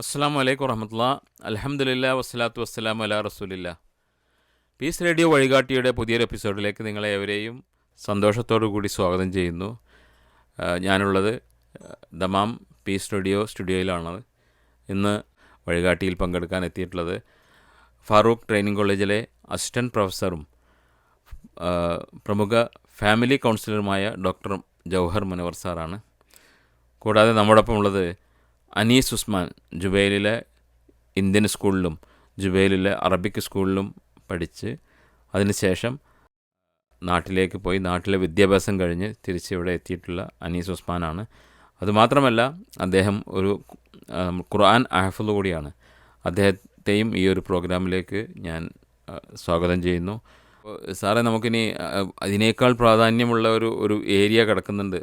അസ്സാം വലൈക്കും വറഹമത്തുള്ള. അലഹമുല്ല വസ്സലാത്തു വസ്സലാം അല റസൂലില്ല. പീസ് റേഡിയോ വഴികാട്ടിയുടെ പുതിയൊരു എപ്പിസോഡിലേക്ക് നിങ്ങളെ ഏവരെയും സന്തോഷത്തോടു കൂടി സ്വാഗതം ചെയ്യുന്നു. ഞാനുള്ളത് ദമാം പീസ് റേഡിയോ സ്റ്റുഡിയോയിലാണ് ഇന്ന് വഴികാട്ടിയിൽ പങ്കെടുക്കാൻ എത്തിയിട്ടുള്ളത് ഫാറൂഖ് ട്രെയിനിങ് കോളേജിലെ അസിസ്റ്റന്റ് പ്രൊഫസറും പ്രമുഖ ഫാമിലി കൗൺസിലറുമായ ഡോക്ടർ ജൗഹർ മുനവർ സാറാണ്. കൂടാതെ നമ്മോടൊപ്പം ഉള്ളത് അനീസ് ഉസ്മാൻ ജുബൈലിലെ ഇന്ത്യൻ സ്കൂളിലും ജുബൈലിലെ അറബിക് സ്കൂളിലും പഠിച്ച് അതിനുശേഷം നാട്ടിലേക്ക് പോയി നാട്ടിലെ വിദ്യാഭ്യാസം കഴിഞ്ഞ് തിരിച്ച് ഇവിടെ എത്തിയിട്ടുള്ള അനീസ് ഉസ്മാനാണ്. അതുമാത്രമല്ല അദ്ദേഹം ഒരു ഖുർആൻ അഹഫുദ് കൂടിയാണ്. അദ്ദേഹത്തെയും ഈ ഒരു പ്രോഗ്രാമിലേക്ക് ഞാൻ സ്വാഗതം ചെയ്യുന്നു. സാറേ നമുക്കിനി അതിനേക്കാൾ പ്രാധാന്യമുള്ള ഒരു ഒരു ഏരിയ കിടക്കുന്നുണ്ട്.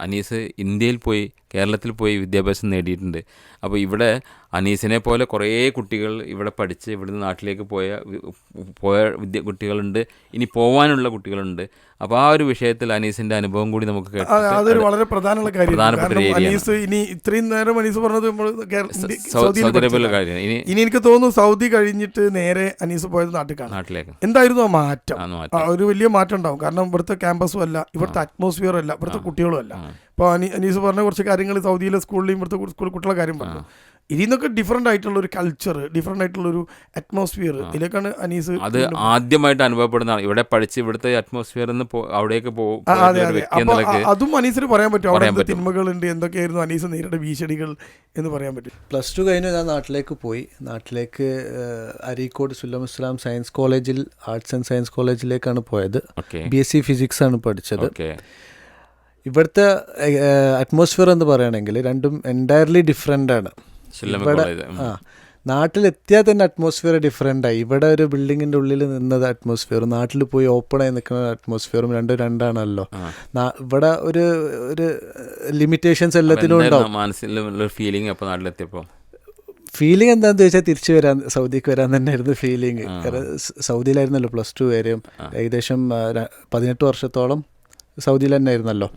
അനീസ് ഇന്ത്യയിൽ പോയി കേരളത്തിൽ പോയി വിദ്യാഭ്യാസം നേടിയിട്ടുണ്ട്. അപ്പോൾ ഇവിടെ അനീസിനെ പോലെ കുറേ കുട്ടികൾ ഇവിടെ പഠിച്ച് ഇവിടുന്ന് നാട്ടിലേക്ക് പോയ പോയ വിദ്യ കുട്ടികളുണ്ട്. ഇനി പോവാനുള്ള കുട്ടികളുണ്ട്. അപ്പോൾ ആ ഒരു വിഷയത്തിൽ അനീസിന്റെ അനുഭവം കൂടി നമുക്ക് അതെ, അതൊരു വളരെ പ്രധാനമുള്ള കാര്യമാണ്. കാരണം അനീസ് ഇനി ഇത്രയും നേരം അനീസ് പറഞ്ഞത് നമ്മൾ സൗദി. കാര്യമാണ് ഇനി ഇനി എനിക്ക് തോന്നുന്നു സൗദി കഴിഞ്ഞിട്ട് നേരെ അനീസ് പോയത് നാട്ടിൽ നാട്ടിലേക്ക്. എന്തായിരുന്നു ആ മാറ്റം? ഒരു വലിയ മാറ്റം ഉണ്ടാവും. കാരണം ഇവിടുത്തെ ക്യാമ്പസും അല്ല ഇവിടുത്തെ അറ്റ്മോസ്ഫിയറും അല്ല ഇവിടുത്തെ കുട്ടികളും അല്ല. അപ്പോൾ അനീസ് പറഞ്ഞ കുറച്ച് കാര്യങ്ങൾ സൗദിയിലെ സ്കൂളിലും ഇവിടുത്തെ സ്കൂളിൽ സ്കൂൾ കുട്ടികളുടെ കാര്യം പറഞ്ഞു. ഇതിൽ നിന്നൊക്കെ ഡിഫറെന്റ് ആയിട്ടുള്ള ഒരു കൾച്ചർ ഡിഫറെന്റ് ആയിട്ടുള്ള ഒരു അറ്റ്മോസ്ഫിയർ ഇതിലേക്കാണ് അനീസ് അത് ആദ്യമായിട്ട് അനുഭവപ്പെടുന്നതാണ് ഇവിടെ പഠിച്ച് ഇവിടുത്തെ അറ്റ്മോസ്ഫിയർ നിന്ന് പോ- അവിടേക്ക് പോകും ആ, അതെ എന്ന അനീസിന് പറയാൻ പറ്റും അവിടെ സിനിമകളുണ്ട്. തിന്മകളുണ്ട് എന്തൊക്കെയായിരുന്നു അനീസ് നേരിട്ട ഭീഷണികൾ എന്ന് പറയാൻ പറ്റും? പ്ലസ് ടു കഴിഞ്ഞ് ഞാൻ നാട്ടിലേക്ക് പോയി. നാട്ടിലേക്ക് അരീക്കോട് സുല്ലം ഇസ്ലാം സയൻസ് കോളേജിൽ ആർട്സ് ആൻഡ് സയൻസ് കോളേജിലേക്കാണ് പോയത്. ബി എസ് സി ഫിസിക്സ് ആണ് പഠിച്ചത്. ഇവിടുത്തെ അറ്റ്മോസ്ഫിയർ എന്ന് പറയുകയാണെങ്കിൽ രണ്ടും എന്റയർലി ഡിഫറെന്റ് ആണ്. ഇവിടെ ആ നാട്ടിലെത്തിയാൽ തന്നെ അറ്റ്മോസ്ഫിയർ ഡിഫറെന്റ് ആയി. ഇവിടെ ഒരു ബിൽഡിങ്ങിന്റെ ഉള്ളിൽ നിന്നത് അറ്റ്മോസ്ഫിയർ നാട്ടിൽ പോയി ഓപ്പൺ ആയി നിൽക്കുന്ന അറ്റ്മോസ്ഫിയറും രണ്ടും രണ്ടാണല്ലോ. ഇവിടെ ഒരു ഒരു ലിമിറ്റേഷൻസ് എല്ലാത്തിനും ഉണ്ടാവും. മനസ്സിലുള്ള ഫീലിംഗ് അപ്പോൾ നാട്ടിലെത്തിയപ്പോൾ ഫീലിംഗ് എന്താണെന്ന് ചോദിച്ചാൽ തിരിച്ചു വരാൻ സൗദിക്ക് വരാൻ തന്നെയായിരുന്നു ഫീലിംഗ് കാരണം സൗദിയിലായിരുന്നല്ലോ പ്ലസ് ടു വരെയും. ഏകദേശം പതിനെട്ട് വർഷത്തോളം സൗദിയിൽ തന്നെ ആയിരുന്നല്ലോ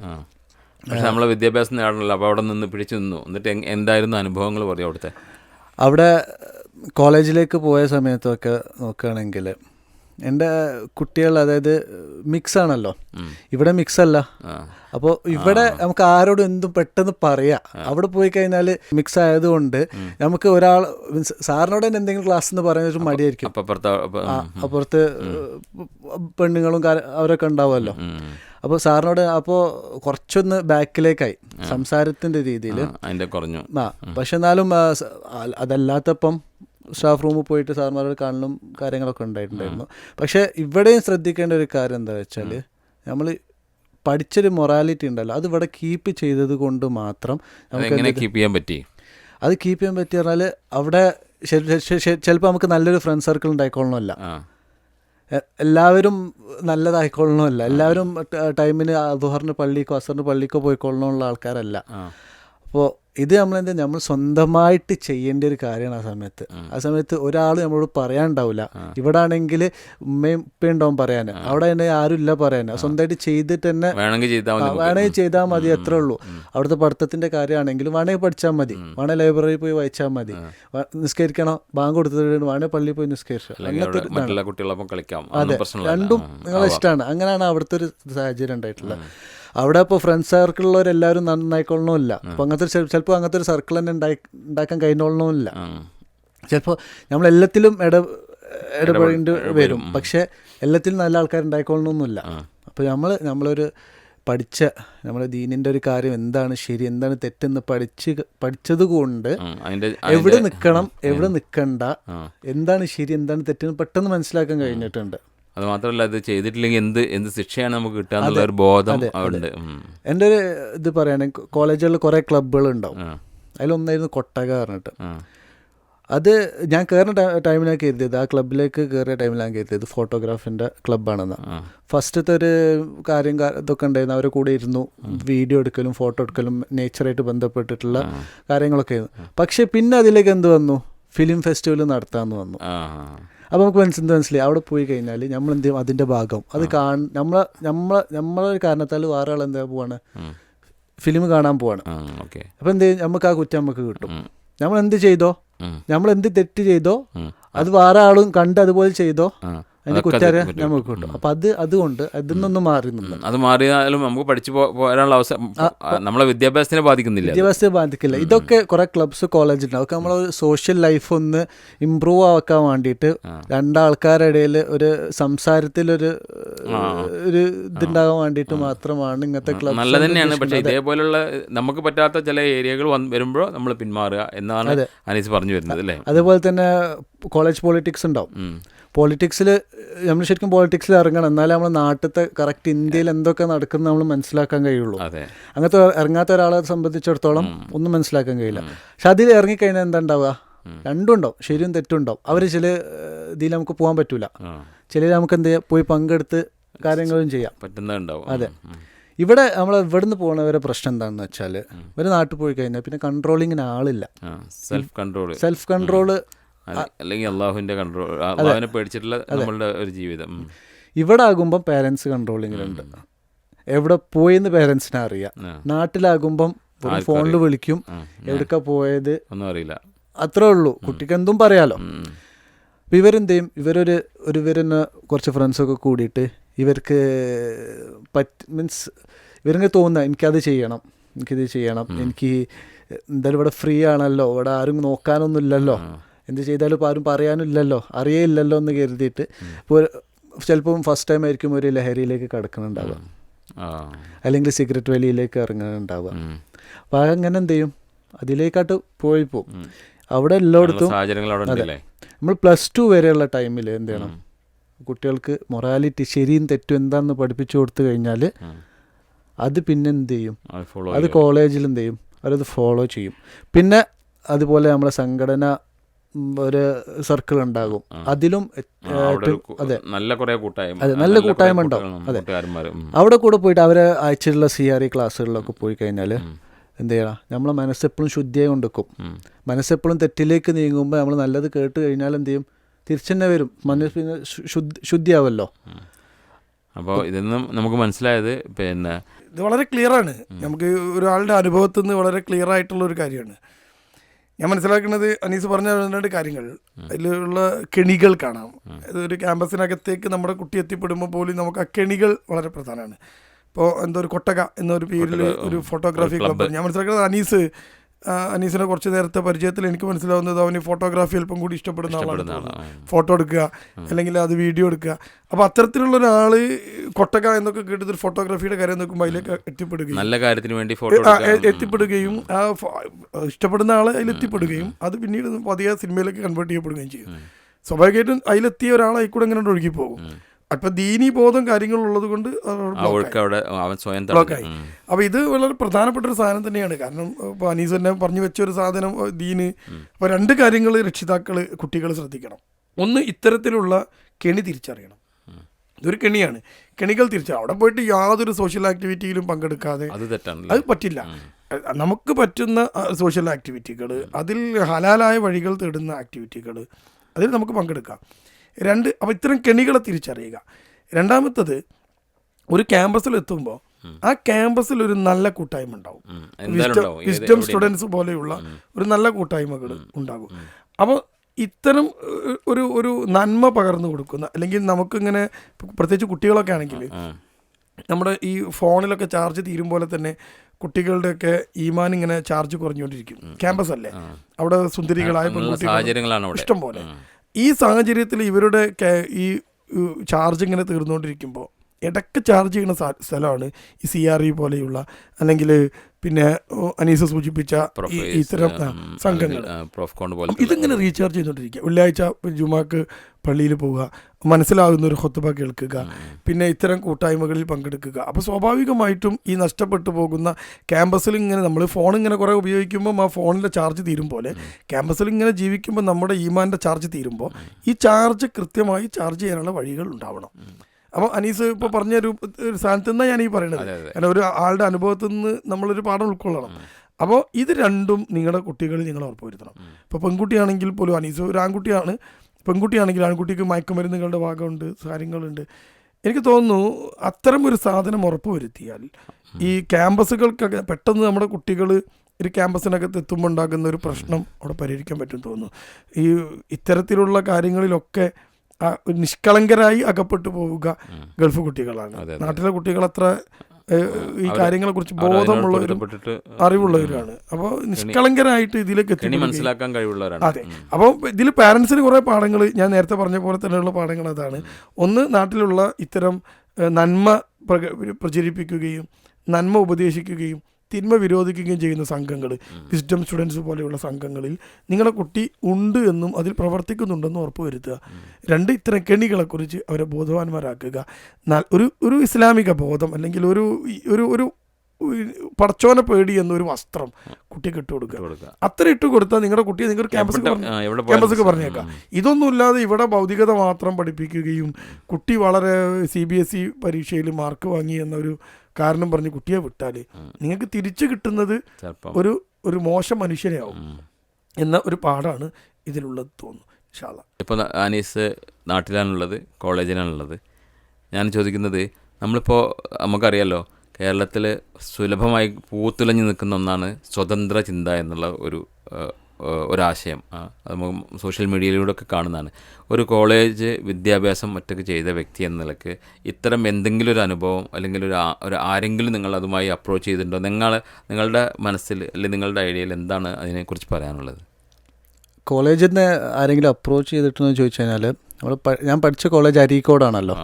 പക്ഷെ നമ്മളെ വിദ്യാഭ്യാസം നേടണല്ലോ അപ്പോൾ അവിടെ നിന്ന് പിടിച്ചു നിന്നു. എന്നിട്ട് എന്തായിരുന്നു അനുഭവങ്ങൾ പറയും അവിടുത്തെ? അവിടെ കോളേജിലേക്ക് പോയ സമയത്തൊക്കെ നോക്കുകയാണെങ്കിൽ എന്റെ കുട്ടികൾ അതായത് മിക്സ് ആണല്ലോ. ഇവിടെ മിക്സ് അല്ല. അപ്പോൾ ഇവിടെ നമുക്ക് ആരോടും എന്തും പെട്ടെന്ന് പറയാം. അവിടെ പോയി കഴിഞ്ഞാൽ മിക്സ് ആയതുകൊണ്ട് നമുക്ക് ഒരാൾ മീൻസ് സാറിനോട് തന്നെ എന്തെങ്കിലും ക്ലാസ് എന്ന് പറയുന്ന ഒരു മടിയായിരിക്കും. അപ്പം അപ്പുറത്തെ പെണ്ണുങ്ങളും അവരൊക്കെ ഉണ്ടാവുമല്ലോ. അപ്പോൾ സാറിനോട് അപ്പോൾ കുറച്ചൊന്ന് ബാക്കിലേക്കായി സംസാരത്തിന്റെ രീതിയിൽ അതിന്റെ കുറഞ്ഞു. ആ പക്ഷെ എന്നാലും അതല്ലാത്തപ്പം സ്റ്റാഫ് റൂമിൽ പോയിട്ട് സാർമാരോട് കാണലും കാര്യങ്ങളൊക്കെ ഉണ്ടായിട്ടുണ്ടായിരുന്നു. പക്ഷെ ഇവിടെയും ശ്രദ്ധിക്കേണ്ട ഒരു കാര്യം എന്താ വെച്ചാൽ നമ്മൾ പഠിച്ചൊരു മൊറാലിറ്റി ഉണ്ടല്ലോ. അത് ഇവിടെ കീപ്പ് ചെയ്തത് കൊണ്ട് മാത്രം നമുക്ക് കീപ്പ് ചെയ്യാൻ പറ്റി? അത് കീപ്പ് ചെയ്യാൻ പറ്റി പറഞ്ഞാൽ അവിടെ ചിലപ്പോൾ നമുക്ക് നല്ലൊരു ഫ്രണ്ട് സർക്കിൾ ഉണ്ടായിക്കൊള്ളണമല്ല. എല്ലാവരും നല്ലതായിക്കൊള്ളണമല്ല. എല്ലാവരും ടൈമിന് ദുഹറിന് പള്ളിക്കോ അസറിന് പള്ളിക്കോ പോയിക്കൊള്ളണമുള്ള ആൾക്കാരല്ല. അപ്പോൾ ഇത് നമ്മളെന്താ നമ്മൾ സ്വന്തമായിട്ട് ചെയ്യേണ്ട ഒരു കാര്യമാണ് ആ സമയത്ത്. ആ. സമയത്ത് ഒരാൾ നമ്മളോട് പറയാനുണ്ടാവില്ല ഇവിടെ ആണെങ്കിൽ ഉമ്മയും ഉപ്പയും ഉണ്ടാവും പറയാൻ അവിടെ തന്നെ ആരും ഇല്ല പറയാൻ സ്വന്തമായിട്ട് ചെയ്തിട്ട് തന്നെ വേണമെങ്കിൽ ചെയ്താൽ മതി അത്രേ ഉള്ളൂ. അവിടുത്തെ പഠിത്തത്തിന്റെ കാര്യമാണെങ്കിലും വേണമെങ്കിൽ പഠിച്ചാൽ മതി. വേണേ ലൈബ്രറിയിൽ പോയി വായിച്ചാൽ മതി. നിസ്കരിക്കണോ? ബാങ്ക് കൊടുത്തിട്ടുണ്ട് വേണേ പള്ളിയിൽ പോയി കളിക്കാം. അതെ. രണ്ടും നിങ്ങളെ ഇഷ്ടമാണ് അങ്ങനെയാണ് അവിടുത്തെ ഒരു സാഹചര്യം ഉണ്ടായിട്ടുള്ളത്. അവിടെ ഇപ്പോൾ ഫ്രണ്ട്സ് സർക്കിളുള്ളവരെല്ലാവരും നന്നായിക്കൊള്ളണമില്ല. അപ്പോൾ അങ്ങനത്തെ ചിലപ്പോൾ അങ്ങനത്തെ ഒരു സർക്കിൾ തന്നെ ഉണ്ടായി ഉണ്ടാക്കാൻ കഴിഞ്ഞോളണമില്ല. ചിലപ്പോൾ നമ്മളെല്ലാത്തിലും ഇട ഇടപെടേണ്ടി വരും. പക്ഷേ എല്ലാത്തിലും നല്ല ആൾക്കാർ ഉണ്ടായിക്കൊള്ളണമെന്നില്ല അപ്പോൾ നമ്മൾ നമ്മളൊരു പഠിച്ച നമ്മുടെ ദീനിന്റെ ഒരു കാര്യം എന്താണ് ശരി എന്താണ് തെറ്റെന്ന് പഠിച്ച് പഠിച്ചത് കൊണ്ട് എവിടെ നിൽക്കണം എവിടെ നിൽക്കണ്ട എന്താണ് ശരി എന്താണ് തെറ്റെന്ന് പെട്ടെന്ന് മനസ്സിലാക്കാൻ കഴിഞ്ഞിട്ടുണ്ട്. അത് മാത്രമല്ല ഇത് ചെയ്തിട്ടില്ലെങ്കിൽ എന്ത് എന്ത് ശിക്ഷയാണ് നമുക്ക് കിട്ടുക എന്നുള്ള ഒരു ബോധം ഉണ്ട് എന്റെ ഒരു ഇത് പറയുകയാണെങ്കിൽ കോളേജുകളിൽ കുറേ ക്ലബ്ബുകൾ ഉണ്ടാവും. അതിലൊന്നായിരുന്നു കൊട്ടക പറഞ്ഞിട്ട്. അത് ഞാൻ കയറുന്ന ടൈമിലാണ് കരുതിയത്. ആ ക്ലബിലേക്ക് കയറിയ ടൈമിലാണ് കരുതിയത്. ഫോട്ടോഗ്രാഫിന്റെ ക്ലബ്ബാണെന്ന്. ഫസ്റ്റത്തെ ഒരു കാര്യം ഇതൊക്കെ ഉണ്ടായിരുന്നു. അവരെ കൂടെ ഇരുന്നു വീഡിയോ എടുക്കലും ഫോട്ടോ എടുക്കലും നേച്ചറായിട്ട് ബന്ധപ്പെട്ടിട്ടുള്ള കാര്യങ്ങളൊക്കെ ആയിരുന്നു. പക്ഷെ പിന്നെ അതിലേക്ക് എന്ത് വന്നു? ഫിലിം ഫെസ്റ്റിവൽ നടത്താമെന്ന് വന്നു. അപ്പോൾ നമുക്ക് മനസ്സിലെന്താ മനസ്സിലായി? അവിടെ പോയി കഴിഞ്ഞാൽ നമ്മൾ എന്ത് ചെയ്യും അതിന്റെ ഭാഗം. അത് കാണ നമ്മളെ നമ്മളെ നമ്മളെ ഒരു കാരണത്താൽ വേറെ ആൾ എന്താ പോവാണ്? ഫിലിം കാണാൻ പോവാണ്. അപ്പോൾ എന്ത് ചെയ്യും നമുക്ക് ആ കുറ്റം നമുക്ക് കിട്ടും. നമ്മൾ എന്ത് ചെയ്തോ? നമ്മൾ എന്ത് തെറ്റ് ചെയ്തോ? അത് വേറെ ആളും കണ്ട് അതുപോലെ ചെയ്തോ? അതൊക്കെ കുറ്റാര അത് നമുക്ക് കിട്ടും. അപ്പൊ അത് അതുകൊണ്ട് അതിൽ നിന്നൊന്നും മാറി നിന്ന് അത് മാറിയാലും നമുക്ക് പഠിച്ചു പോരാനുള്ള അവസരം നമ്മളെ വിദ്യാഭ്യാസത്തിനെ ബാധിക്കുന്നില്ല. വിദ്യാഭ്യാസത്തെ ബാധിക്കില്ല. ഇതൊക്കെ കുറെ ക്ലബ്സ് കോളേജ് ഉണ്ട് അതൊക്കെ നമ്മളെ സോഷ്യൽ ലൈഫ് ഒന്ന് ഇമ്പ്രൂവ് ആക്കാൻ വേണ്ടിയിട്ട് രണ്ടാൾക്കാരുടെ ഇടയിൽ ഒരു സംസാരത്തിലൊരു ഒരു ഇതുണ്ടാകാൻ വേണ്ടിയിട്ട് മാത്രമാണ് ഇങ്ങനത്തെ ക്ലബ്സ് നല്ല തന്നെയാണ്. പക്ഷേ ഇതേപോലുള്ള നമുക്ക് പറ്റാത്ത ചില ഏരിയകൾ വരുമ്പോൾ നമ്മൾ പിന്മാറുക എന്നാണ് അനീസ് പറഞ്ഞു വരുന്നത് അല്ലേ? അതുപോലെ തന്നെ കോളേജ് പൊളിറ്റിക്സ് ഉണ്ടാവും. പൊളിറ്റിക്സിൽ നമ്മൾ ശരിക്കും പൊളിറ്റിക്സിൽ ഇറങ്ങണം. എന്നാലേ നമ്മൾ നാട്ടിലത്തെ കറക്റ്റ് ഇന്ത്യയിൽ എന്തൊക്കെ നടക്കുന്നത് നമ്മൾ മനസ്സിലാക്കാൻ കഴിയുള്ളൂ. അങ്ങനത്തെ ഇറങ്ങാത്ത ഒരാളെ സംബന്ധിച്ചിടത്തോളം ഒന്നും മനസ്സിലാക്കാൻ കഴിയില്ല. പക്ഷെ അതിൽ ഇറങ്ങിക്കഴിഞ്ഞാൽ എന്താ ഉണ്ടാവുക രണ്ടും ഉണ്ടാവും ശരിയും തെറ്റും ഉണ്ടാവും. അവർ ചില ഇതിൽ നമുക്ക് പോകാൻ പറ്റൂല. ചില ചിലർ നമുക്ക് എന്ത് ചെയ്യാം? പോയി പങ്കെടുത്ത് കാര്യങ്ങളും ചെയ്യാം. പറ്റുന്നുണ്ടാവും അതെ. ഇവിടെ നമ്മൾ ഇവിടുന്ന് പോകുന്നവരെ പ്രശ്നം എന്താണെന്ന് വെച്ചാൽ ഇവർ നാട്ടിൽ പോയി കഴിഞ്ഞാൽ പിന്നെ കൺട്രോളിങ്ങിന് ആളില്ല. സെൽഫ് കൺട്രോൾ സെൽഫ് കൺട്രോൾ അല്ലെങ്കിൽ അള്ളാഹുവിന്റെ കൺട്രോൾ അള്ളാഹുവിനെ പേടിച്ചിട്ടുള്ള നമ്മളുടെ ഒരു ജീവിതം. ഇവിടെ ആകുമ്പം പേരൻസ് കൺട്രോളിങ്ങിലുണ്ട് എവിടെ പോയെന്ന് പേരൻസിനെ അറിയാം. നാട്ടിലാകുമ്പം ഫോണിൽ വിളിക്കും. എവിടക്ക പോയത്? ഒന്നും അറിയില്ല. അത്രേ ഉള്ളൂ. കുട്ടിക്ക് എന്തും പറയാലോ. അപ്പം ഇവരെന്ത് ചെയ്യും? ഇവരൊരു ഒരു ഇവരെന്നെ കുറച്ച് ഫ്രണ്ട്സൊക്കെ കൂടിയിട്ട് ഇവർക്ക് പറ്റ് മീൻസ് ഇവരിങ്ങനെ തോന്നുക എനിക്കത് ചെയ്യണം എനിക്കിത് ചെയ്യണം എനിക്ക് എന്തായാലും ഇവിടെ ഫ്രീ ആണല്ലോ ഇവിടെ ആരും നോക്കാനൊന്നും ഇല്ലല്ലോ എന്ത് ചെയ്താലും ഇപ്പോൾ ആരും പറയാനില്ലല്ലോ അറിയേയില്ലല്ലോ എന്ന് കരുതിയിട്ട് ഇപ്പോൾ ചിലപ്പം ഫസ്റ്റ് ടൈം ആയിരിക്കും ഒരു ലഹരിയിലേക്ക് കിടക്കുന്നുണ്ടാവുക. അല്ലെങ്കിൽ സിഗരറ്റ് വലിയിലേക്ക് ഇറങ്ങുന്നുണ്ടാവുക. അപ്പോൾ അങ്ങനെ എന്ത് ചെയ്യും? അതിലേക്കാട്ട് പോയി പോകും അവിടെ എല്ലായിടത്തും നമ്മൾ പ്ലസ് ടു വരെയുള്ള ടൈമിൽ എന്ത് ചെയ്യണം? കുട്ടികൾക്ക് മൊറാലിറ്റി ശരിയും തെറ്റും എന്താണെന്ന് പഠിപ്പിച്ചു കൊടുത്തു കഴിഞ്ഞാൽ അത് പിന്നെ എന്ത് ചെയ്യും? അത് കോളേജിൽ എന്ത് ചെയ്യും? അവരത് ഫോളോ ചെയ്യും. പിന്നെ അതുപോലെ നമ്മളെ സംഘടന ഒരു സർക്കിൾ ഉണ്ടാകും. അതിലും അതെ. നല്ല കുറേ കൂട്ടായ്മ അതെ, നല്ല കൂട്ടായ്മ ഉണ്ടാവും. അതെ. അവിടെ കൂടെ പോയിട്ട് അവരെ അയച്ചിട്ടുള്ള സി ആർ ഇ ക്ലാസ്സുകളിലൊക്കെ പോയി കഴിഞ്ഞാൽ എന്ത് ചെയ്യണം നമ്മളെ മനസ്സെപ്പോഴും ശുദ്ധിയായി കൊണ്ടിരിക്കും ഉം. മനസ്സെപ്പോഴും തെറ്റിലേക്ക് നീങ്ങുമ്പോൾ നമ്മൾ നല്ലത് കേട്ട് കഴിഞ്ഞാൽ എന്ത് ചെയ്യും? തിരിച്ചു തന്നെ വരും. മനസ്സ് പിന്നെ ശുദ്ധിയാവല്ലോ. അപ്പോൾ ഇതൊന്നും നമുക്ക് മനസ്സിലായത് പിന്നെ ഇത് വളരെ ക്ലിയറാണ് നമുക്ക് ഒരാളുടെ അനുഭവത്തിൽ നിന്ന് വളരെ ക്ലിയർ ആയിട്ടുള്ള ഒരു കാര്യമാണ്. ഞാൻ മനസ്സിലാക്കുന്നത് അനീസ് പറഞ്ഞ രണ്ട് കാര്യങ്ങൾ. അതിലുള്ള കെണികൾ കാണാം. ഒരു ക്യാമ്പസിനകത്തേക്ക് നമ്മുടെ കുട്ടി എത്തിപ്പെടുമ്പോൾ പോലും നമുക്ക് ആ കെണികൾ വളരെ പ്രധാനമാണ്. ഇപ്പോൾ എന്തോ ഒരു കൊട്ടക എന്നൊരു പേരിൽ ഒരു ഫോട്ടോഗ്രാഫി ക്ലബ്ബ്. ഞാൻ മനസ്സിലാക്കുന്നത് അനീസ് അനീസിനെ കുറച്ച് നേരത്തെ പരിചയത്തിൽ എനിക്ക് മനസ്സിലാവുന്നത് അവന് ഫോട്ടോഗ്രാഫി അല്പം കൂടി ഇഷ്ടപ്പെടുന്ന ആളാണ്. ഫോട്ടോ എടുക്കുക അല്ലെങ്കിൽ അത് വീഡിയോ എടുക്കുക. അപ്പോൾ അത്തരത്തിലുള്ള ഒരാൾ കൊട്ടക എന്നൊക്കെ കേട്ടത് ഒരു ഫോട്ടോഗ്രാഫിയുടെ കാര്യം നോക്കുമ്പോൾ അതിലേക്ക് എത്തിപ്പെടുകയും നല്ല കാര്യത്തിന് വേണ്ടി എത്തിപ്പെടുകയും ആ ഇഷ്ടപ്പെടുന്ന ആളെ അതിൽ എത്തിപ്പെടുകയും അത് പിന്നീട് പതിയെ സിനിമയിലേക്ക് കൺവേർട്ട് ചെയ്യപ്പെടുകയും ചെയ്യും. സ്വാഭാവികമായിട്ടും അതിലെത്തിയ ഒരാൾ അതിൽ കൂടെ ഇങ്ങനെ ഒഴുകി അപ്പൊ ദീനി ബോധം കാര്യങ്ങളുള്ളത് കൊണ്ട് അവിടെ അവിടെ അവൻ സ്വയം ബ്ലോക്ക് അപ്പോൾ അപ്പൊ ഇത് വളരെ പ്രധാനപ്പെട്ട ഒരു സാധനം തന്നെയാണ്. കാരണം ഇപ്പൊ അനീസ് തന്നെ പറഞ്ഞു വെച്ച ഒരു സാധനം ദീന്. അപ്പൊ രണ്ട് കാര്യങ്ങൾ രക്ഷിതാക്കൾ കുട്ടികൾ ശ്രദ്ധിക്കണം. ഒന്ന് ഇത്തരത്തിലുള്ള കെണി തിരിച്ചറിയണം. ഇതൊരു കെണിയാണ്. കെണികൾ തിരിച്ച അവിടെ പോയിട്ട് യാതൊരു സോഷ്യൽ ആക്ടിവിറ്റിയിലും പങ്കെടുക്കാതെ അത് തെറ്റാണല്ലോ? അത് പറ്റില്ല. നമുക്ക് പറ്റുന്ന സോഷ്യൽ ആക്ടിവിറ്റികൾ അതിൽ ഹലാലായ വഴികൾ തേടുന്ന ആക്ടിവിറ്റികൾ അതിൽ നമുക്ക് പങ്കെടുക്കാം. രണ്ട് അപ്പോൾ ഇത്തരം കെണികളെ തിരിച്ചറിയുക. രണ്ടാമത്തത് ഒരു ക്യാമ്പസിൽ എത്തുമ്പോൾ ആ ക്യാമ്പസിൽ ഒരു നല്ല കൂട്ടായ്മ ഉണ്ടാവും. വിസ്റ്റം സ്റ്റുഡൻസ് പോലെയുള്ള ഒരു നല്ല കൂട്ടായ്മകൾ ഉണ്ടാകും. അപ്പോൾ ഇത്തരം ഒരു ഒരു നന്മ പകർന്നു കൊടുക്കുന്ന അല്ലെങ്കിൽ നമുക്കിങ്ങനെ പ്രത്യേകിച്ച് കുട്ടികളൊക്കെ ആണെങ്കിൽ നമ്മുടെ ഈ ഫോണിലൊക്കെ ചാർജ് തീരും പോലെ തന്നെ കുട്ടികളുടെയൊക്കെ ഈമാൻ ഇങ്ങനെ ചാർജ് കുറഞ്ഞുകൊണ്ടിരിക്കും. ക്യാമ്പസ് അല്ലേ? അവിടെ സുന്ദരികളായ പെൺകുട്ടികൾ ഇഷ്ടം പോലെ ഈ സാഹചര്യത്തിൽ ഇവരുടെ ഈ ചാർജ് ഇങ്ങനെ തീർന്നുകൊണ്ടിരിക്കുമ്പോൾ ഇടയ്ക്ക് ചാർജ് ചെയ്യുന്ന സ്ഥലമാണ് ഈ സി ആർ ഇ പോലെയുള്ള അല്ലെങ്കിൽ പിന്നെ അനീസ സൂചിപ്പിച്ച ഇത്തരം സംഘങ്ങൾ. ഇതിങ്ങനെ റീചാർജ് ചെയ്തുകൊണ്ടിരിക്കുക വെള്ളിയാഴ്ച ജുമാക്ക് പള്ളിയിൽ പോവുക മനസ്സിലാകുന്ന ഒരു ഹൊത്തുബ കേൾക്കുക പിന്നെ ഇത്തരം കൂട്ടായ്മകളിൽ പങ്കെടുക്കുക. അപ്പോൾ സ്വാഭാവികമായിട്ടും ഈ നഷ്ടപ്പെട്ടു പോകുന്ന ക്യാമ്പസിൽ ഇങ്ങനെ നമ്മൾ ഫോൺ ഇങ്ങനെ കുറേ ഉപയോഗിക്കുമ്പോൾ ആ ഫോണിന്റെ ചാർജ് തീരും പോലെ ക്യാമ്പസിൽ ഇങ്ങനെ ജീവിക്കുമ്പോൾ നമ്മുടെ ഈമാന്റെ ചാർജ് തീരുമ്പോൾ ഈ ചാർജ് കൃത്യമായി ചാർജ് ചെയ്യാനുള്ള വഴികൾ ഉണ്ടാവണം. അപ്പോൾ അനീസ് ഇപ്പോൾ പറഞ്ഞ ഒരു ഒരു സ്ഥാനത്ത് നിന്നാണ് ഞാൻ ഈ പറയുന്നത്. കാരണം ഒരു ആളുടെ അനുഭവത്തിൽ നിന്ന് നമ്മളൊരു പാഠം ഉൾക്കൊള്ളണം. അപ്പോൾ ഇത് രണ്ടും നിങ്ങളുടെ കുട്ടികളിൽ നിങ്ങൾ ഉറപ്പുവരുത്തണം. ഇപ്പോൾ പെൺകുട്ടിയാണെങ്കിൽ പോലും അനീസ് ഒരു ആൺകുട്ടിയാണ്. പെൺകുട്ടിയാണെങ്കിൽ ആൺകുട്ടിക്ക് മയക്കുമരുന്നുകളുടെ ഭാഗമുണ്ട് കാര്യങ്ങളുണ്ട്. എനിക്ക് തോന്നുന്നു അത്തരം ഒരു സാധനം ഉറപ്പുവരുത്തിയാൽ ഈ ക്യാമ്പസുകൾക്കൊക്കെ പെട്ടെന്ന് നമ്മുടെ കുട്ടികൾ ഒരു ക്യാമ്പസിനകത്ത് എത്തുമ്പോൾ ഉണ്ടാകുന്ന ഒരു പ്രശ്നം അവിടെ പരിഹരിക്കാൻ പറ്റും തോന്നുന്നു. ഈ ഇത്തരത്തിലുള്ള കാര്യങ്ങളിലൊക്കെ നിഷ്കളങ്കരായി അകപ്പെട്ടു പോവുക ഗൾഫ് കുട്ടികളാണ്. നാട്ടിലെ കുട്ടികൾ അത്ര ഈ കാര്യങ്ങളെ കുറിച്ച് ബോധമുള്ളവരും അറിവുള്ളവരാണ്. അപ്പോൾ നിഷ്കളങ്കരായിട്ട് ഇതിലേക്ക് എത്തി മനസ്സിലാക്കാൻ കഴിവുള്ളവരാണ്. അതെ. അപ്പോൾ ഇതിൽ പാരൻസിന് കുറേ പാഠങ്ങൾ ഞാൻ നേരത്തെ പറഞ്ഞ പോലെ തന്നെയുള്ള പാഠങ്ങൾ അതാണ്. ഒന്ന് നാട്ടിലുള്ള ഇത്തരം നന്മ പ്രചരിപ്പിക്കുകയും നന്മ ഉപദേശിക്കുകയും തിന്മ വിരോധിക്കുകയും ചെയ്യുന്ന സംഘങ്ങൾ വിസ്ഡം സ്റ്റുഡൻസ് പോലെയുള്ള സംഘങ്ങളിൽ നിങ്ങളെ കുട്ടി ഉണ്ട് എന്നും അതിൽ പ്രവർത്തിക്കുന്നുണ്ടെന്നും ഉറപ്പുവരുത്തുക രണ്ട് ഇത്തരം കെണികളെക്കുറിച്ച് അവരെ ബോധവാന്മാരാക്കുക. ഒരു ഒരു ഇസ്ലാമിക ബോധം അല്ലെങ്കിൽ ഒരു ഒരു ഒരു പടച്ചോനെ പേടി എന്നൊരു വസ്ത്രം കുട്ടിക്ക് ഇട്ട് കൊടുക്കുക. അത്ര ഇട്ട് കൊടുത്താൽ നിങ്ങളുടെ കുട്ടിയെ നിങ്ങൾ പോയാലും ക്യാമ്പസൊക്കെ പറഞ്ഞേക്കാം. ഇതൊന്നുമില്ലാതെ ഇവിടെ ഭൗതികത മാത്രം പഠിപ്പിക്കുകയും കുട്ടി വളരെ സി ബി എസ് ഇ പരീക്ഷയിൽ മാർക്ക് വാങ്ങി എന്നൊരു കാരണം പറഞ്ഞ് കുട്ടിയെ വിട്ടാൽ നിങ്ങൾക്ക് തിരിച്ചു കിട്ടുന്നത് ഒരു ഒരു മോശം മനുഷ്യനെയാവും. എന്ന ഒരു പാടാണ് ഇതിലുള്ളത് തോന്നുന്നു ഇൻഷാല്ല ഇപ്പോൾ അനീസ് നാട്ടിലാണുള്ളത് കോളേജിലാണുള്ളത്. ഞാൻ ചോദിക്കുന്നത് നമ്മളിപ്പോൾ നമുക്കറിയാലോ കേരളത്തിൽ സുലഭമായി പൂത്തുലഞ്ഞു നിൽക്കുന്ന ഒന്നാണ് സ്വതന്ത്ര ചിന്ത എന്നുള്ള ഒരു ഒരാശയം. നമുക്ക് സോഷ്യൽ മീഡിയയിലൂടെ ഒക്കെ കാണുന്നതാണ്. ഒരു കോളേജ് വിദ്യാഭ്യാസം ഒറ്റയ്ക്ക് ചെയ്ത വ്യക്തി എന്ന നിലയ്ക്ക് ഇത്തരം എന്തെങ്കിലും ഒരു അനുഭവം അല്ലെങ്കിൽ ഒരു ഒരു ആരെങ്കിലും നിങ്ങൾ അതുമായി അപ്രോച്ച് ചെയ്തിട്ടുണ്ടോ? നിങ്ങൾ നിങ്ങളുടെ മനസ്സിൽ അല്ലെങ്കിൽ നിങ്ങളുടെ ഐഡിയയിൽ എന്താണ് അതിനെക്കുറിച്ച് പറയാനുള്ളത്? കോളേജിൽ നിന്ന് ആരെങ്കിലും അപ്രോച്ച് ചെയ്തിട്ടെന്ന് ചോദിച്ചു കഴിഞ്ഞാൽ നമ്മൾ ഞാൻ പഠിച്ച കോളേജ് അരീക്കോടാണല്ലോ.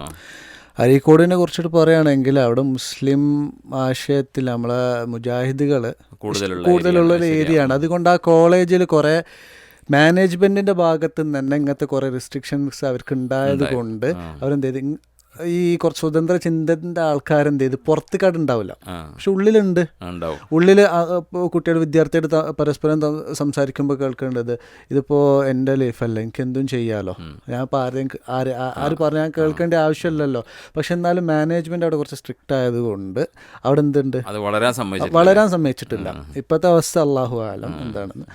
അരീക്കോടിനെ കുറിച്ചിട്ട് പറയുകയാണെങ്കിൽ അവിടെ മുസ്ലിം ആശയത്തിൽ നമ്മളെ മുജാഹിദുകൾ കൂടുതലുള്ള കൂടുതലുള്ള ഒരു ഏരിയ ആണ് അതുകൊണ്ട് ആ കോളേജിൽ കുറേ മാനേജ്മെന്റിന്റെ ഭാഗത്ത് നിന്ന് തന്നെ ഇങ്ങനത്തെ കുറേ റെസ്ട്രിക്ഷൻസ് അവർക്ക് ഉണ്ടായത് കൊണ്ട് അവരെന്ത് ചെയ്ത് ഈ കുറച്ച് സ്വതന്ത്ര ചിന്തന്റെ ആൾക്കാരെന്ത് ചെയ്ത്? പുറത്ത് ഉണ്ടാവില്ല ആ. പക്ഷെ ഉള്ളിലുണ്ട്. ഉള്ളിൽ കുട്ടികൾ വിദ്യാർത്ഥിയുടെ പരസ്പരം സംസാരിക്കുമ്പോൾ കേൾക്കേണ്ടത് ഇതിപ്പോ എന്റെ ലൈഫല്ല എനിക്ക് എന്തും ചെയ്യാലോ. ഞാൻ ഇപ്പോൾ ആരെയും ആര് ആര് പറഞ്ഞാൽ കേൾക്കേണ്ട ആവശ്യമില്ലല്ലോ. പക്ഷെ എന്നാലും മാനേജ്മെന്റ് അവിടെ കുറച്ച് സ്ട്രിക്റ്റ് ആയതുകൊണ്ട് അവിടെ എന്തുണ്ട്? വളരാൻ സമ്മതിച്ചിട്ടില്ല. ഇപ്പോഴത്തെ അവസ്ഥ അള്ളാഹു ആലം എന്താണെന്ന്.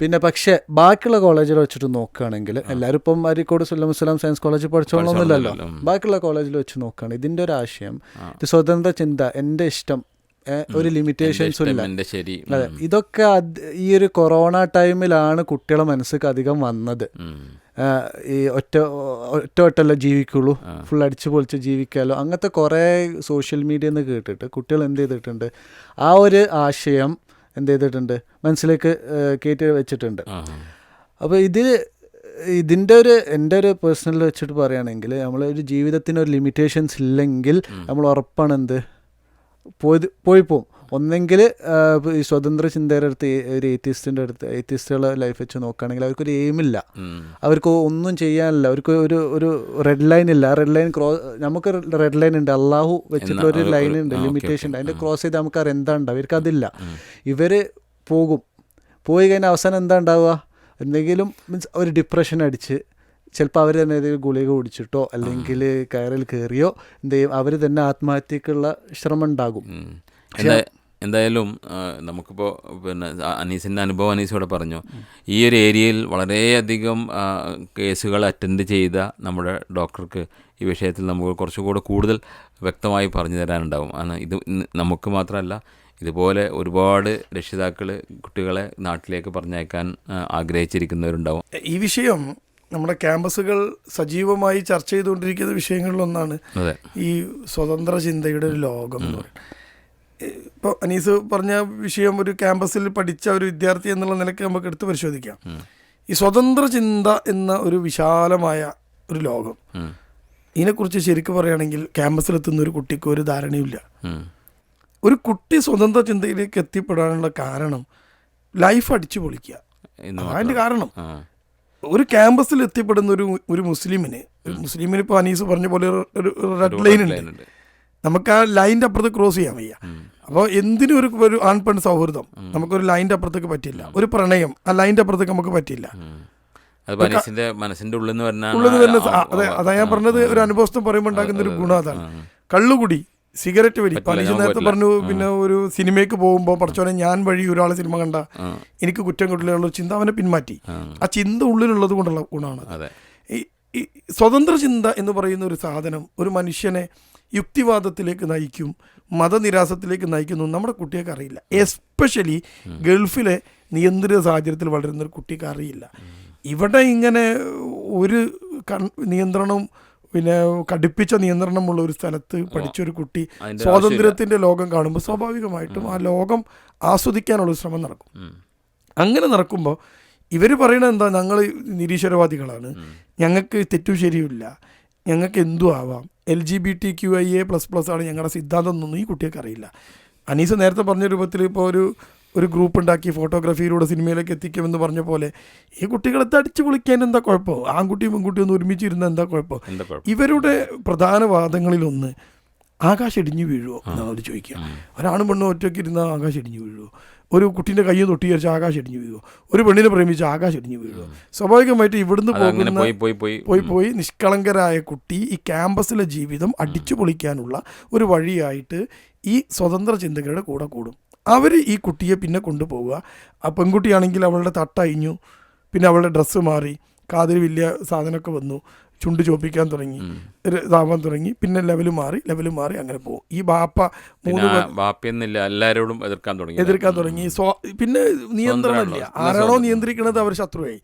പിന്നെ പക്ഷേ ബാക്കിയുള്ള കോളേജിൽ വെച്ചിട്ട് നോക്കുകയാണെങ്കിൽ എല്ലാവരും ഇപ്പം അരിക്കോട് സുല്ലം മുസ്ലാം സയൻസ് കോളേജിൽ പഠിച്ചോളൊന്നുമില്ലല്ലോ ബാക്കിയുള്ള കോളേജിൽ വെച്ച് നോക്കുകയാണ്. ഇതിന്റെ ഒരു ആശയം സ്വതന്ത്ര ചിന്ത എന്റെ ഇഷ്ടം ഒരു ലിമിറ്റേഷൻസും ഇല്ല. അതെ ഇതൊക്കെ ഈ ഒരു കൊറോണ ടൈമിലാണ് കുട്ടികളെ മനസ്സിലേക്ക് അധികം വന്നത്. ഈ ഒറ്റ ഒറ്റ ഒറ്റല്ല ജീവിക്കുള്ളൂ. ഫുൾ അടിച്ചു പൊളിച്ച് ജീവിക്കാമല്ലോ അങ്ങനത്തെ കുറേ സോഷ്യൽ മീഡിയയിൽ നിന്ന് കേട്ടിട്ട് കുട്ടികൾ എന്ത് ചെയ്തിട്ടുണ്ട്? ആ ഒരു ആശയം എന്ത് ചെയ്തിട്ടുണ്ട്? മനസ്സിലേക്ക് കയറ്റി വെച്ചിട്ടുണ്ട്. അപ്പോൾ ഇത് ഇതിന്റെ ഒരു എന്റെ ഒരു പേഴ്സണൽ വെച്ചിട്ട് പറയുകയാണെങ്കിൽ നമ്മളൊരു ജീവിതത്തിന് ഒരു ലിമിറ്റേഷൻസ് ഇല്ലെങ്കിൽ നമ്മൾ ഉറപ്പാണ് എന്ത്? പോയത് പോയി പോവും ഒന്നെങ്കിൽ ഈ സ്വതന്ത്ര ചിന്തയുടെ അടുത്ത് ഒരു എയ്ത്തിസ്റ്റിന്റെ അടുത്ത് എയ്ത്തിസ്റ്റുകളെ ലൈഫ് വെച്ച് നോക്കുകയാണെങ്കിൽ അവർക്കൊരു എയിമില്ല. അവർക്ക് ഒന്നും ചെയ്യാനില്ല. അവർക്ക് ഒരു ഒരു റെഡ് ലൈൻ ഇല്ല. ആ റെഡ് ലൈൻ ക്രോസ് നമുക്ക് റെഡ് ലൈൻ ഉണ്ട്. അള്ളാഹു വെച്ചിട്ടുള്ള ഒരു ലൈൻ ഉണ്ട്. ലിമിറ്റേഷൻ ഉണ്ട്. അതിന്റെ ക്രോസ് ചെയ്ത് നമുക്ക് അവർ എന്താ ഉണ്ടാവുക അവർക്ക് അതില്ല. ഇവർ പോകും. പോയി കഴിഞ്ഞാൽ അവസാനം എന്താ ഉണ്ടാവുക? എന്തെങ്കിലും മീൻസ് ഒരു ഡിപ്രഷൻ അടിച്ച് ചിലപ്പോൾ അവർ തന്നെ ഏതെങ്കിലും ഗുളിക കുടിച്ചിട്ടോ അല്ലെങ്കിൽ കയറിൽ കയറിയോ എന്ത് ചെയ്യും അവർ തന്നെ ആത്മഹത്യക്കുള്ള ശ്രമം ഉണ്ടാകും എന്താ എന്തായാലും നമുക്കിപ്പോൾ പിന്നെ അനീസിന്റെ അനുഭവം അനീസ് ഇവിടെ പറഞ്ഞു. ഈ ഒരു ഏരിയയിൽ വളരെയധികം കേസുകൾ അറ്റൻഡ് ചെയ്ത നമ്മുടെ ഡോക്ടർക്ക് ഈ വിഷയത്തിൽ നമുക്ക് കുറച്ചുകൂടെ കൂടുതൽ വ്യക്തമായി പറഞ്ഞു തരാനുണ്ടാവും. ആണ് ഇത് നമുക്ക് മാത്രമല്ല ഇതുപോലെ ഒരുപാട് രക്ഷിതാക്കൾ കുട്ടികളെ നാട്ടിലേക്ക് പറഞ്ഞയക്കാൻ ആഗ്രഹിച്ചിരിക്കുന്നവരുണ്ടാവും. ഈ വിഷയം നമ്മുടെ ക്യാമ്പസുകൾ സജീവമായി ചർച്ച ചെയ്തുകൊണ്ടിരിക്കുന്ന വിഷയങ്ങളിലൊന്നാണ് ഈ സ്വതന്ത്ര ചിന്തയുടെ ഒരു ലോകം എന്ന് പറയുന്നത്. ഇപ്പോൾ അനീസ് പറഞ്ഞ വിഷയം ഒരു ക്യാമ്പസിൽ പഠിച്ച ഒരു വിദ്യാർത്ഥി എന്നുള്ള നിലയ്ക്ക് നമുക്ക് എടുത്ത് പരിശോധിക്കാം. ഈ സ്വതന്ത്ര ചിന്ത എന്ന ഒരു വിശാലമായ ഒരു ലോകം. ഇതിനെക്കുറിച്ച് ശരിക്കും പറയുകയാണെങ്കിൽ ക്യാമ്പസിലെത്തുന്ന ഒരു കുട്ടിക്ക് ഒരു ധാരണയുമില്ല. ഒരു കുട്ടി സ്വതന്ത്ര ചിന്തയിലേക്ക് എത്തിപ്പെടാനുള്ള കാരണം ലൈഫ് അടിച്ചു പൊളിക്കുക. അതിന്റെ അതിന്റെ കാരണം. ഒരു ക്യാമ്പസിൽ എത്തിപ്പെടുന്ന ഒരു ഒരു മുസ്ലിമിന് ഒരു മുസ്ലിമിന് ഇപ്പോൾ അനീസ് പറഞ്ഞ പോലെ ഒരു- റെഡ് ലൈൻ ഉണ്ട്. നമുക്ക് ആ ലൈന്റെ അപ്പുറത്ത് ക്രോസ് ചെയ്യാൻ വയ്യ. അപ്പോൾ എന്തിനും ഒരു ഒരു ആൺ പെൺ സൗഹൃദം നമുക്കൊരു ലൈന്റെ അപ്പുറത്തേക്ക് പറ്റില്ല. ഒരു പ്രണയം ആ ലൈന്റെ അപ്പുറത്തേക്ക് നമുക്ക് പറ്റില്ല. അത് മനസ്സിന്റെ ഉള്ളിൽ നിന്ന് വരുന്ന അതാ ഞാൻ പറഞ്ഞത് ഒരു അനുഭവസ്ഥം പറയുമ്പോൾ ഉണ്ടാക്കുന്ന ഒരു ഗുണം അതാണ്. കള്ളുകുടി. സിഗരറ്റ് വലി പലിശ നേരത്തെ പറഞ്ഞു പിന്നെ ഒരു സിനിമയ്ക്ക് പോകുമ്പോൾ പഠിച്ചോനെ ഞാൻ വഴി ഒരാൾ സിനിമ കണ്ട. എനിക്ക് കുറ്റം കിട്ടില്ല ചിന്ത അവനെ പിന്മാറ്റി. ആ. ചിന്ത ഉള്ളിലുള്ളത് കൊണ്ടുള്ള ഗുണമാണ്. ഈ സ്വതന്ത്ര ചിന്ത എന്ന് പറയുന്ന ഒരു സാധനം ഒരു മനുഷ്യനെ യുക്തിവാദത്തിലേക്ക് നയിക്കും മതനിരാസത്തിലേക്ക് നയിക്കുന്നു നമ്മുടെ കുട്ടികൾക്ക് അറിയില്ല. എസ്പെഷ്യലി ഗൾഫിലെ നിയന്ത്രിത സാഹചര്യത്തിൽ വളരുന്ന ഒരു കുട്ടിക്ക് അറിയില്ല. ഇവിടെ ഇങ്ങനെ ഒരു കൺ നിയന്ത്രണവും പിന്നെ കടുപ്പിച്ച നിയന്ത്രണമുള്ള ഒരു സ്ഥലത്ത് പഠിച്ചൊരു കുട്ടി സ്വാതന്ത്ര്യത്തിന്റെ ലോകം കാണുമ്പോൾ സ്വാഭാവികമായിട്ടും ആ ലോകം ആസ്വദിക്കാനുള്ള ശ്രമം നടക്കും. അങ്ങനെ നടക്കുമ്പോൾ ഇവർ പറയണത് എന്താ? ഞങ്ങൾ നിരീശ്വരവാദികളാണ്. ഞങ്ങൾക്ക് തെറ്റും ശരിയുമില്ല. ഞങ്ങൾക്ക് എന്തു ആവാം. L G B T Q I A plus plus ആണ് ഞങ്ങളുടെ സിദ്ധാന്തം എന്നൊന്നും ഈ കുട്ടികൾക്ക് അറിയില്ല. അനീസ് നേരത്തെ പറഞ്ഞ രൂപത്തിൽ ഇപ്പോൾ ഒരു ഒരു ഗ്രൂപ്പ് ഉണ്ടാക്കി ഫോട്ടോഗ്രാഫിയിലൂടെ സിനിമയിലേക്ക് എത്തിക്കുമെന്ന് പറഞ്ഞ പോലെ ഈ കുട്ടികളെ തടിച്ചു പൊളിക്കാൻ എന്താ കുഴപ്പം? ആൺകുട്ടിയും പെൺകുട്ടിയും ഒന്ന് ഒരുമിച്ചിരുന്ന എന്താ കുഴപ്പം? ഇവരുടെ പ്രധാന വാദങ്ങളിലൊന്ന് ആകാശം ഇടിഞ്ഞു വീഴുമോ എന്നാണ് അവർ ചോദിക്കുക. ഒരാണും പെണ്ണും ഒറ്റയ്ക്ക് ഇരുന്ന ആകാശം ഇടിഞ്ഞു വീഴുമോ ഒരു കുട്ടീന്റെ കയ്യിൽ തൊട്ടി വിചാരിച്ച ആകാശം ഇടിഞ്ഞു വീഴുമോ ഒരു പെണ്ണിനെ പ്രേമിച്ച ആകാശം ഇടിഞ്ഞു വീഴുമോ സ്വാഭാവികമായിട്ട് ഇവിടുന്ന് പോകുന്ന പോയി പോയി പോയി. പോയി പോയി നിഷ്കളങ്കരായ കുട്ടി ഈ ക്യാമ്പസിലെ ജീവിതം അടിച്ചു പൊളിക്കാനുള്ള ഒരു വഴിയായിട്ട് ഈ സ്വതന്ത്ര ചിന്തകരുടെ കൂടെ കൂടും. അവർ ഈ കുട്ടിയെ പിന്നെ കൊണ്ടുപോവുക. ആ പെൺകുട്ടിയാണെങ്കിൽ അവളുടെ തട്ടഴിഞ്ഞു പിന്നെ അവളുടെ ഡ്രസ്സ് മാറി. കാതിൽ വലിയ സാധനമൊക്കെ വന്നു. ചുണ്ട് ചോപ്പിക്കാൻ തുടങ്ങി. താമസം തുടങ്ങി. പിന്നെ ലെവൽ മാറി ലെവൽ മാറി അങ്ങനെ പോകും. ഈ ബാപ്പ മൂന്ന് ബാപ്പിയെന്നില്ല എല്ലാവരോടും എതിർക്കാൻ തുടങ്ങി. എതിർക്കാൻ തുടങ്ങി. സ്വ പിന്നെ നിയന്ത്രണമില്ല. ആരാണോ. നിയന്ത്രിക്കുന്നത് അവർ ശത്രുവായി.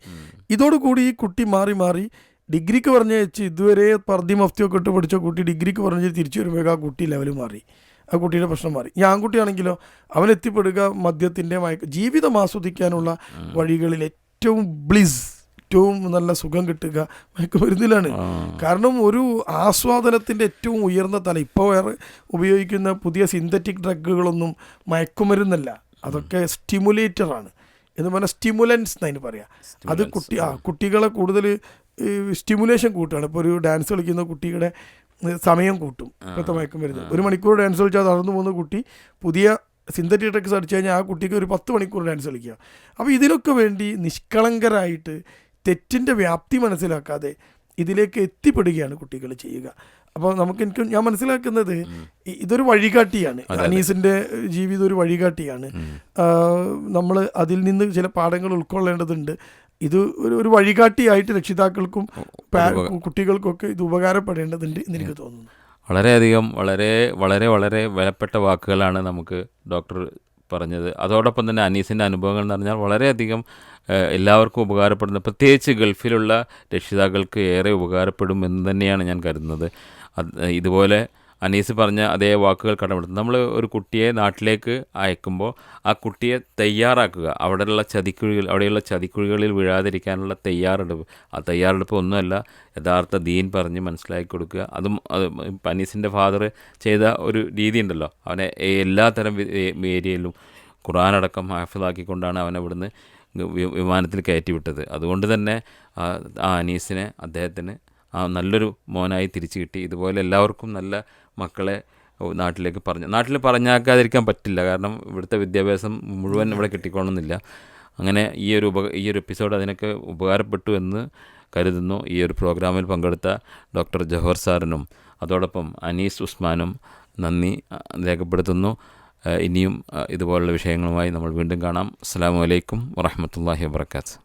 ഇതോടുകൂടി ഈ കുട്ടി മാറി മാറി ഡിഗ്രിക്ക് പറഞ്ഞു വെച്ച് ഇതുവരെ പർദി മഫ്തിയൊക്കെ ഇട്ട് പഠിച്ച കുട്ടി ഡിഗ്രിക്ക് പറഞ്ഞു തിരിച്ചു വരുമ്പോഴേക്കും ആ കുട്ടി ലെവൽ മാറി. ആ കുട്ടിയുടെ പ്രശ്നം മാറി. ഈ ആൺകുട്ടിയാണെങ്കിലോ അവൻ എത്തിപ്പെടുക മദ്യത്തിന്റെ മയക്ക ജീവിതം ആസ്വദിക്കാനുള്ള വഴികളിൽ ഏറ്റവും ബ്ലിസ് ഏറ്റവും നല്ല സുഖം കിട്ടുക മയക്കുമരുന്നിലാണ്. കാരണം ഒരു ആസ്വാദനത്തിന്റെ ഏറ്റവും ഉയർന്ന തല ഇപ്പോൾ വേറെ ഉപയോഗിക്കുന്ന പുതിയ സിന്തറ്റിക് ഡ്രഗുകളൊന്നും മയക്കുമരുന്നല്ല. അതൊക്കെ സ്റ്റിമുലേറ്ററാണ്. എന്ന് പറഞ്ഞാൽ സ്റ്റിമുലൻസ് എന്നതിന് പറയാം. അത് കുട്ടി ആ കുട്ടികളെ കൂടുതൽ സ്റ്റിമുലേഷൻ കൂട്ടുകയാണ്. ഇപ്പോൾ ഒരു ഡാൻസ് കളിക്കുന്ന കുട്ടിയുടെ സമയം കൂട്ടും. ഇപ്പോഴത്തെ മയക്കുമരുന്ന് ഒരു മണിക്കൂർ ഡാൻസ് കളിച്ചാൽ നടന്നു പോകുന്ന കുട്ടി പുതിയ സിന്തറ്റിക് ഡ്രഗ്സ് അടിച്ചു കഴിഞ്ഞാൽ ആ കുട്ടിക്ക് ഒരു പത്ത് മണിക്കൂർ ഡാൻസ് കളിക്കുക. അപ്പോൾ ഇതിനൊക്കെ വേണ്ടി നിഷ്കളങ്കരായിട്ട് തെറ്റിന്റെ വ്യാപ്തി മനസ്സിലാക്കാതെ ഇതിലേക്ക് എത്തിപ്പെടുകയാണ് കുട്ടികൾ ചെയ്യുക. അപ്പോൾ നമുക്ക് എനിക്ക് ഞാൻ മനസ്സിലാക്കുന്നത് ഇതൊരു വഴികാട്ടിയാണ്. അനീസിന്റെ ജീവിതം ഒരു വഴികാട്ടിയാണ്. നമ്മൾ അതിൽ നിന്ന് ചില പാഠങ്ങൾ ഉൾക്കൊള്ളേണ്ടതുണ്ട്. ഇത് ഒരു ഒരു വഴികാട്ടിയായിട്ട് രക്ഷിതാക്കൾക്കും കുട്ടികൾക്കൊക്കെ ഇത് ഉപകാരപ്പെടേണ്ടതുണ്ട് എന്ന് എനിക്ക് തോന്നുന്നു. വളരെയധികം വളരെ വളരെ വളരെ വിലപ്പെട്ട വാക്കുകളാണ് നമുക്ക് ഡോക്ടർ പറഞ്ഞത്. അതോടൊപ്പം തന്നെ അനീസിന്റെ അനുഭവങ്ങൾ എന്ന് പറഞ്ഞാൽ വളരെയധികം എല്ലാവർക്കും ഉപകാരപ്പെടുന്ന പ്രത്യേകിച്ച് ഗൾഫിലുള്ള രക്ഷിതാക്കൾക്ക് ഏറെ ഉപകാരപ്പെടും എന്ന് തന്നെയാണ് ഞാൻ കരുതുന്നത്. ഇതുപോലെ അനീസ് പറഞ്ഞ അതേ വാക്കുകൾ കടമെടുത്തു. നമ്മൾ ഒരു കുട്ടിയെ നാട്ടിലേക്ക് അയക്കുമ്പോൾ ആ കുട്ടിയെ തയ്യാറാക്കുക. അവിടെയുള്ള ചതിക്കുഴികൾ അവിടെയുള്ള ചതിക്കുഴികളിൽ വീഴാതിരിക്കാനുള്ള തയ്യാറെടുപ്പ്. ആ തയ്യാറെടുപ്പ് ഒന്നുമല്ല യഥാർത്ഥ ദീൻ പറഞ്ഞ് മനസ്സിലാക്കി കൊടുക്കുക. അതും അത് അനീസിന്റെ ഫാദർ ചെയ്ത ഒരു രീതി ഉണ്ടല്ലോ. അവനെ എല്ലാ തരം ഏരിയയിലും ഖുറാനടക്കം ഹാഫിലാക്കിക്കൊണ്ടാണ് അവനെ ഇവിടുന്ന് വി- വിമാനത്തിൽ കയറ്റി വിട്ടത് അതുകൊണ്ട് തന്നെ ആ അനീസിനെ അദ്ദേഹത്തിന് നല്ലൊരു മോനായി തിരിച്ചു കിട്ടി. ഇതുപോലെ എല്ലാവർക്കും നല്ല മക്കളെ നാട്ടിലേക്ക് പറഞ്ഞു. നാട്ടിൽ പറഞ്ഞാക്കാതിരിക്കാൻ പറ്റില്ല. കാരണം ഇവിടുത്തെ വിദ്യാഭ്യാസം മുഴുവൻ ഇവിടെ കിട്ടിക്കോണമെന്നില്ല അങ്ങനെ ഈ ഒരു ഉപ ഈ ഒരു എപ്പിസോഡ് അതിനൊക്കെ ഉപകാരപ്പെട്ടു എന്ന് കരുതുന്നു. ഈ ഒരു പ്രോഗ്രാമിൽ പങ്കെടുത്ത ഡോക്ടർ ജവഹർ സാറിനും അതോടൊപ്പം അനീസ് ഉസ്മാനും നന്ദി രേഖപ്പെടുത്തുന്നു. ഇനിയും ഇതുപോലുള്ള വിഷയങ്ങളുമായി നമ്മൾ വീണ്ടും കാണാം. അസ്സാം വലൈക്കും വാഹമത്തല്ലാഹി വാബർക്കാത്ത്